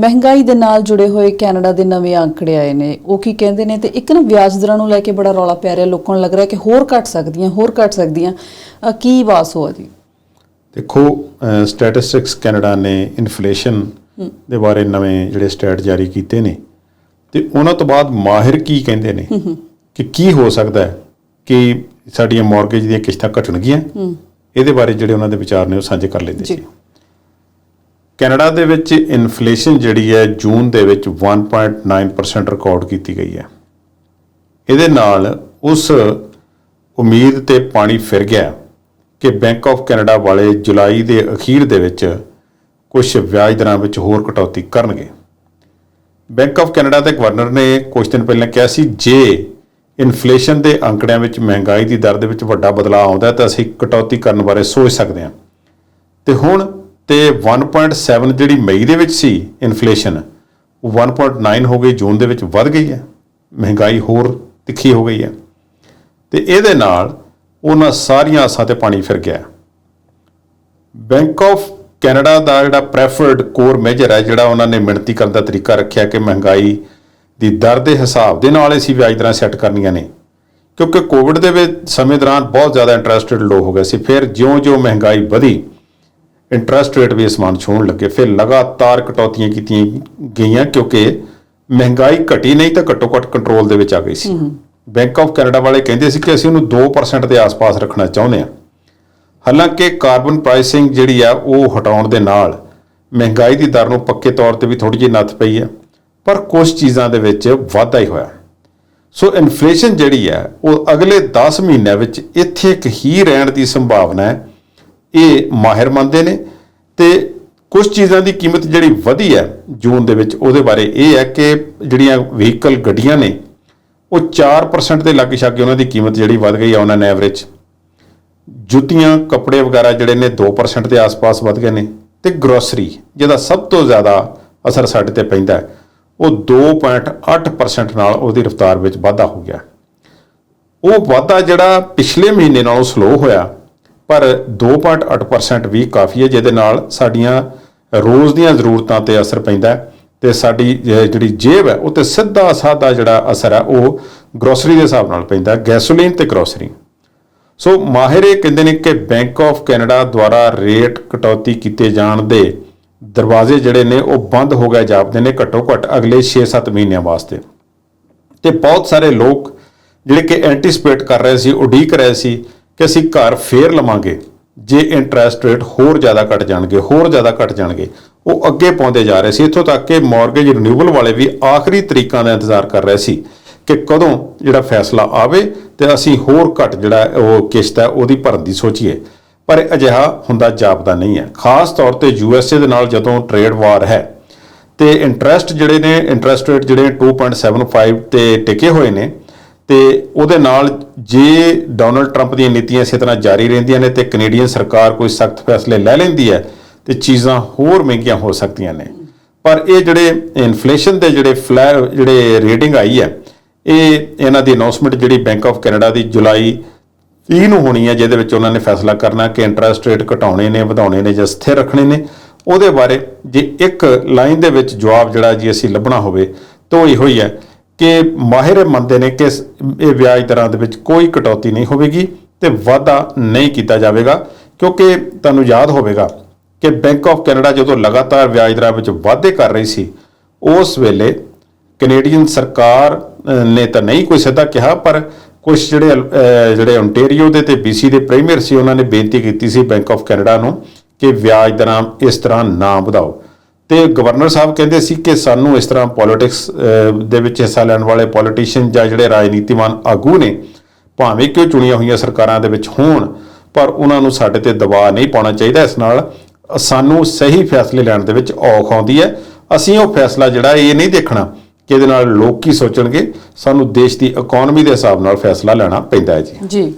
ਮਹਿੰਗਾਈ ਦੇ ਨਾਲ ਜੁੜੇ ਹੋਏ ਕੈਨੇਡਾ ਦੇ ਨਵੇਂ ਅੰਕੜੇ ਆਏ ਨੇ। ਉਹ ਕੀ ਕਹਿੰਦੇ ਨੇ ਤੇ ਇੱਕ ਨਾ ਵਿਆਜ ਦਰਾਂ ਨੂੰ ਲੈ ਕੇ ਬੜਾ ਰੌਲਾ ਪੈ ਰਿਹਾ। ਲੋਕਾਂ ਨੂੰ ਲੱਗ ਰਿਹਾ ਕਿ ਹੋਰ ਘਟ ਸਕਦੀਆਂ ਹੋਰ ਘਟ ਸਕਦੀਆਂ। ਕੀ ਵਾਸ ਹੋਆ ਜੀ? ਦੇਖੋ ਸਟੈਟਿਸਟਿਕਸ ਕੈਨੇਡਾ ਨੇ ਇਨਫਲੇਸ਼ਨ ਦੇ ਬਾਰੇ ਨਵੇਂ ਜਿਹੜੇ ਸਟੈਟ ਜਾਰੀ ਕੀਤੇ ਨੇ। ਤੇ ਉਹਨਾਂ ਤੋਂ ਬਾਅਦ ਮਾਹਿਰ ਕੀ ਕਹਿੰਦੇ ਨੇ? ਕਿ ਕੀ ਹੋ ਸਕਦਾ ਹੈ ਕਿ ਸਾਡੀਆਂ ਮਾਰਗੇਜ ਦੀਆਂ ਕਿਸ਼ਤਾਂ ਘਟਣਗੀਆਂ? ਇਹਦੇ ਬਾਰੇ ਜਿਹੜੇ ਉਹਨਾਂ ਦੇ ਵਿਚਾਰ ਨੇ ਉਹ ਸਾਂਝੇ ਕਰ ਲੈਂਦੇ। ਸੀ। ਕੈਨੇਡਾ ਦੇ ਵਿੱਚ ਇਨਫਲੇਸ਼ਨ ਜਿਹੜੀ ਹੈ ਜੂਨ ਦੇ ਵਿੱਚ 1.9% ਰਿਕਾਰਡ ਕੀਤੀ ਗਈ ਹੈ। ਇਹਦੇ ਨਾਲ ਉਸ ਉਮੀਦ ਤੇ ਪਾਣੀ ਫਿਰ ਗਿਆ ਕਿ ਬੈਂਕ ਆਫ ਕੈਨੇਡਾ ਵਾਲੇ ਜੁਲਾਈ ਦੇ ਅਖੀਰ ਦੇ ਵਿੱਚ ਕੁਝ ਵਿਆਜ ਦਰਾਂ ਵਿੱਚ ਹੋਰ ਕਟੌਤੀ ਕਰਨਗੇ। ਬੈਂਕ ਆਫ ਕੈਨੇਡਾ ਦੇ ਗਵਰਨਰ ਨੇ ਕੁਝ ਦਿਨ ਪਹਿਲਾਂ ਕਿਹਾ ਸੀ, ਜੇ ਇਨਫਲੇਸ਼ਨ ਦੇ ਅੰਕੜਿਆਂ ਵਿੱਚ ਮਹਿੰਗਾਈ ਦੀ ਦਰ ਦੇ ਵਿੱਚ ਵੱਡਾ ਬਦਲਾਅ ਆਉਂਦਾ ਤਾਂ ਅਸੀਂ ਕਟੌਤੀ ਕਰਨ ਬਾਰੇ ਸੋਚ ਸਕਦੇ ਹਾਂ। ਤੇ ਹੁਣ ਤੇ 1.7 ਜਿਹੜੀ ਮਈ ਦੇ ਵਿੱਚ ਸੀ ਇਨਫਲੇਸ਼ਨ ਉਹ 1.9 ਹੋ ਗਈ, ਜੂਨ ਦੇ ਵਿੱਚ ਵੱਧ ਗਈ ਹੈ। ਮਹਿੰਗਾਈ ਹੋਰ ਤਿੱਖੀ ਹੋ ਗਈ ਹੈ। ਤੇ ਇਹਦੇ ਨਾਲ ਉਹਨਾਂ ਸਾਰੀਆਂ ਆਸਾਂ ਤੇ ਪਾਣੀ ਫਿਰ ਗਿਆ। ਬੈਂਕ ਆਫ ਕੈਨੇਡਾ ਦਾ ਜਿਹੜਾ ਪ੍ਰੈਫਰਡ ਕੋਰ ਮੇਜਰ ਹੈ, ਜਿਹੜਾ ਉਹਨਾਂ ਨੇ ਮਿਣਤੀ ਕਰਨ ਦਾ ਤਰੀਕਾ ਰੱਖਿਆ ਕਿ ਮਹਿੰਗਾਈ ਦੀ ਦਰ ਦੇ ਹਿਸਾਬ ਦੇ ਨਾਲ ਅਸੀਂ ਵਿਆਜ ਦਰਾਂ ਸੈੱਟ ਕਰਨੀਆਂ ਨੇ। ਕਿਉਂਕਿ ਕੋਵਿਡ ਦੇ ਵਿੱਚ ਸਮੇਂ ਦੌਰਾਨ ਬਹੁਤ ਜ਼ਿਆਦਾ ਇੰਟਰਸਟ ਰੇਟ ਲੋ ਹੋ ਗਿਆ ਸੀ। ਫਿਰ ਜਿਉਂ-ਜਿਉਂ ਮਹਿੰਗਾਈ ਵਧੀ ਇੰਟਰਸਟ ਰੇਟ ਵੀ ਅਸਮਾਨ ਛੂਹਣ ਲੱਗੇ। ਫਿਰ ਲਗਾਤਾਰ ਕਟੌਤੀਆਂ ਕੀਤੀਆਂ ਗਈਆਂ ਕਿਉਂਕਿ ਮਹਿੰਗਾਈ ਘਟੀ ਨਹੀਂ ਤਾਂ ਘੱਟੋ ਘੱਟ ਕੰਟਰੋਲ ਦੇ ਵਿੱਚ ਆ ਗਈ ਸੀ। ਬੈਂਕ ਆਫ ਕੈਨੇਡਾ ਵਾਲੇ ਕਹਿੰਦੇ ਸੀ ਕਿ ਅਸੀਂ ਉਹਨੂੰ 2% ਦੇ ਆਸ-ਪਾਸ ਰੱਖਣਾ ਚਾਹੁੰਦੇ ਹਾਂ। ਹਾਲਾਂਕਿ ਕਾਰਬਨ ਪ੍ਰਾਈਸਿੰਗ ਜਿਹੜੀ ਆ ਉਹ ਹਟਾਉਣ ਦੇ ਨਾਲ ਮਹਿੰਗਾਈ ਦੀ ਦਰ ਨੂੰ ਪੱਕੇ ਤੌਰ ਤੇ ਵੀ ਥੋੜੀ ਜਿਹੀ ਨੱਥ ਪਈ ਹੈ ਪਰ ਕੁਝ ਚੀਜ਼ਾਂ ਦੇ ਵਿੱਚ ਵਾਧਾ ਹੀ ਹੋਇਆ। ਸੋ ਇਨਫਲੇਸ਼ਨ ਜਿਹੜੀ ਹੈ ਉਹ ਅਗਲੇ 10 ਮਹੀਨਿਆਂ ਵਿੱਚ ਇੱਥੇ ਇੱਕ ਹੀ ਰਹਿਣ ਦੀ ਸੰਭਾਵਨਾ ਹੈ। ਇਹ ਮਾਹਿਰ ਮੰਨਦੇ ਨੇ ਤੇ ਕੁਝ ਚੀਜ਼ਾਂ ਦੀ ਕੀਮਤ ਜਿਹੜੀ ਵਧੀ ਹੈ ਜੂਨ ਦੇ ਵਿੱਚ, ਉਹਦੇ ਬਾਰੇ ਇਹ ਹੈ ਕਿ ਜਿਹੜੀਆਂ ਵਹੀਕਲ ਗੱਡੀਆਂ ਨੇ, ਉਹ 4% ਦੇ ਲਾਗੇ ਛਾਗੇ ਉਹਨਾਂ ਦੀ ਕੀਮਤ ਜਿਹੜੀ ਵੱਧ ਗਈ ਹੈ, ਉਹਨਾਂ ਨੇ ਐਵਰੇਜ ਜੁੱਤੀਆਂ, ਕੱਪੜੇ ਵਗੈਰਾ ਜਿਹੜੇ ਨੇ 2% ਦੇ ਆਸ-ਪਾਸ ਵੱਧ ਗਏ ਨੇ ਤੇ ਗਰੋਸਰੀ ਜਿਹਦਾ ਸਭ ਤੋਂ ਜ਼ਿਆਦਾ ਅਸਰ ਸਾਡੇ ਤੇ ਪੈਂਦਾ ਹੈ, ਉਹ 2.8% ਨਾਲ ਉਹਦੀ ਰਫ਼ਤਾਰ ਵਿੱਚ ਵਾਧਾ ਹੋ ਗਿਆ। ਉਹ ਵਾਧਾ ਜਿਹੜਾ ਪਿਛਲੇ ਮਹੀਨੇ ਨਾਲੋਂ ਸਲੋ ਹੋਇਆ ਪਰ 2.8% ਵੀ ਕਾਫੀ ਹੈ, ਜਿਹਦੇ ਨਾਲ ਸਾਡੀਆਂ ਰੋਜ਼ ਦੀਆਂ ਜ਼ਰੂਰਤਾਂ ਤੇ ਅਸਰ ਪੈਂਦਾ ਹੈ ਤੇ ਸਾਡੀ ਜ- ਜਿਹੜੀ ਜੇਬ ਹੈ, ਉਹ ਤੇ ਸਿੱਧਾ ਸਾਦਾ ਜਿਹੜਾ ਅਸਰ ਹੈ, ਉਹ ਗਰੋਸਰੀ ਦੇ ਹਿਸਾਬ ਨਾਲ ਪੈਂਦਾ ਗੈਸੋਲੀਨ ਤੇ ਗਰੋਸਰੀ ਸੋ ਮਾਹਿਰ ਇਹ ਕਹਿੰਦੇ ਨੇ ਕਿ ਬੈਂਕ ਆਫ ਕੈਨੇਡਾ ਦੁਆਰਾ ਰੇਟ ਕਟੌਤੀ ਕੀਤੇ ਜਾਣ ਦੇ ਦਰਵਾਜ਼ੇ ਜਿਹੜੇ ਨੇ, ਉਹ ਬੰਦ ਹੋ ਗਏ, ਜਾਪਦੇ ਨੇ ਘੱਟੋ ਘੱਟ ਅਗਲੇ 6-7 ਮਹੀਨਿਆਂ ਵਾਸਤੇ। ਤੇ ਬਹੁਤ ਸਾਰੇ ਲੋਕ ਜਿਹੜੇ ਕਿ ਐਂਟੀਸਪੇਟ ਕਰ ਰਹੇ ਸੀ, ਉਡੀਕ ਰਹੇ ਸੀ ਕਿ ਅਸੀਂ ਘਰ ਫੇਰ ਲਵਾਂਗੇ, ਜੇ ਇੰਟਰਸਟ ਰੇਟ ਹੋਰ ਜ਼ਿਆਦਾ ਘਟ ਜਾਣਗੇ, ਹੋਰ ਜ਼ਿਆਦਾ ਘਟ ਜਾਣਗੇ, ਉਹ ਅੱਗੇ ਪਾਉਂਦੇ ਜਾ ਰਹੇ ਸੀ। ਇੱਥੋਂ ਤੱਕ ਕਿ ਮਾਰਗੇਜ ਰਿਨਿਊਵਲ ਵਾਲੇ ਵੀ ਆਖਰੀ ਤਰੀਕਾਂ ਦਾ ਇੰਤਜ਼ਾਰ ਕਰ ਰਹੇ ਸੀ ਕਿ ਕਦੋਂ ਜਿਹੜਾ ਫੈਸਲਾ ਆਵੇ ਤੇ ਅਸੀਂ ਹੋਰ ਘਟ ਜਿਹੜਾ ਉਹ ਕਿਸ਼ਤ ਹੈ ਉਹਦੀ ਭਰਨ ਦੀ ਸੋਚੀਏ। ਪਰ ਅਜਿਹਾ ਹੁੰਦਾ ਜਾਪਦਾ ਨਹੀਂ ਹੈ। ਖਾਸ ਤੌਰ ਤੇ ਯੂਐਸਏ ਦੇ ਨਾਲ ਜਦੋਂ ਟ੍ਰੇਡ ਵਾਰ ਹੈ, ਤੇ ਇੰਟਰਸਟ ਜਿਹੜੇ ਨੇ ਇੰਟਰਸਟ ਰੇਟ ਜਿਹੜੇ 2.75 ਤੇ ਟਿਕੇ ਹੋਏ ਨੇ ਤੇ ਉਹਦੇ ਨਾਲ ਜੇ ਡੋਨਲਡ ਟਰੰਪ ਦੀਆਂ ਨੀਤੀਆਂ ਇਸੇ ਤਰ੍ਹਾਂ ਜਾਰੀ ਰਹਿੰਦੀਆਂ ਨੇ ਤੇ ਕੈਨੇਡੀਅਨ ਸਰਕਾਰ ਕੋਈ ਸਖਤ ਫੈਸਲੇ ਲੈ ਲੈਂਦੀ ਹੈ ਤੇ ਚੀਜ਼ਾਂ ਹੋਰ ਮਹਿੰਗੀਆਂ ਹੋ ਸਕਦੀਆਂ ਨੇ। ਪਰ ਇਹ ਜਿਹੜੇ ਇਨਫਲੇਸ਼ਨ ਦੇ ਜਿਹੜੇ ਫਲੈ ਜਿਹੜੇ ਰੇਟਿੰਗ ਆਈ ਹੈ, ਇਹ ਇਹਨਾਂ ਦੀ ਅਨਾਉਂਸਮੈਂਟ ਜਿਹੜੀ ਬੈਂਕ ਆਫ ਕੈਨੇਡਾ ਦੀ ਜੁਲਾਈ 30 ਨੂੰ ਹੋਣੀ ਹੈ, ਜਿਹਦੇ ਵਿੱਚ ਉਹਨਾਂ ਨੇ ਫੈਸਲਾ ਕਰਨਾ ਕਿ ਇੰਟਰਸਟ ਰੇਟ ਘਟਾਉਣੇ ਨੇ, ਵਧਾਉਣੇ ਨੇ ਜਾਂ ਸਥਿਰ ਰੱਖਣੇ ਨੇ। ਉਹਦੇ ਬਾਰੇ ਜੇ ਇੱਕ ਲਾਈਨ ਦੇ ਵਿੱਚ ਜਵਾਬ ਜਿਹੜਾ ਜੀ ਅਸੀਂ ਲੱਭਣਾ ਹੋਵੇ, ਤਾਂ ਉਹ ਇਹੋ ਹੀ ਹੈ ਕਿ ਮਾਹਿਰ ਮੰਨਦੇ ਨੇ ਕਿ ਇਹ ਵਿਆਜ ਦਰਾਂ ਦੇ ਵਿੱਚ ਕੋਈ ਕਟੌਤੀ ਨਹੀਂ ਹੋਵੇਗੀ ਤੇ ਵਾਧਾ ਨਹੀਂ ਕੀਤਾ ਜਾਵੇਗਾ, ਕਿਉਂਕਿ ਤੁਹਾਨੂੰ ਯਾਦ ਹੋਵੇਗਾ ਕਿ ਬੈਂਕ ਆਫ ਕੈਨੇਡਾ ਜਦੋਂ ਲਗਾਤਾਰ ਵਿਆਜ ਦਰਾਂ ਵਿੱਚ ਵਾਧੇ ਕਰ ਰਹੀ ਸੀ, ਉਸ ਵੇਲੇ ਕੈਨੇਡੀਅਨ ਸਰਕਾਰ ਨੇ ਤਾਂ ਨਹੀਂ ਕੋਈ ਸਿੱਧਾ ਕਿਹਾ, ਪਰ ਕੁਝ ਜਿਹੜੇ ਜਿਹੜੇ ਓਨਟਾਰੀਓ ਦੇ ਤੇ ਬੀਸੀ ਦੇ ਪ੍ਰੀਮੀਅਰ ਸੀ, ਉਹਨਾਂ ਨੇ ਬੇਨਤੀ ਕੀਤੀ ਸੀ ਬੈਂਕ ਆਫ ਕੈਨੇਡਾ ਨੂੰ ਕਿ ਵਿਆਜ ਦਰਾਂ ਇਸ ਤਰ੍ਹਾਂ ਨਾ ਵਧਾਓ। ਤੇ ਗਵਰਨਰ ਸਾਹਿਬ ਕਹਿੰਦੇ ਸੀ ਕਿ ਸਾਨੂੰ ਇਸ ਤਰ੍ਹਾਂ ਪੋਲਿਟਿਕਸ ਦੇ ਵਿੱਚ ਹਿੱਸਾ ਲੈਣ ਵਾਲੇ ਪੋਲੀਟੀਸ਼ੀਅਨ ਜਾਂ ਜਿਹੜੇ ਰਾਜਨੀਤੀਮਾਨ ਆਗੂ ਨੇ, ਭਾਵੇਂ ਕਿ ਉਹ ਚੁਣੀਆਂ ਹੋਈਆਂ ਸਰਕਾਰਾਂ ਦੇ ਵਿੱਚ ਹੋਣ, ਪਰ ਉਹਨਾਂ ਨੂੰ ਸਾਡੇ ਤੇ ਦਬਾਅ ਨਹੀਂ ਪਾਉਣਾ ਚਾਹੀਦਾ। ਇਸ ਨਾਲ ਸਾਨੂੰ ਸਹੀ ਫੈਸਲੇ ਲੈਣ ਦੇ ਵਿੱਚ ਔਖ ਆਉਂਦੀ ਹੈ। ਅਸੀਂ ਉਹ ਫੈਸਲਾ ਜਿਹੜਾ ਇਹ ਨਹੀਂ ਦੇਖਣਾ ਕਿ ਇਹਦੇ ਨਾਲ ਲੋਕ ਕੀ ਸੋਚਣਗੇ। ਸਾਨੂੰ ਦੇਸ਼ ਦੀ ਇਕਨੋਮੀ ਦੇ ਹਿਸਾਬ ਨਾਲ ਫੈਸਲਾ ਲੈਣਾ ਪੈਂਦਾ ਹੈ ਜੀ। ਜੀ।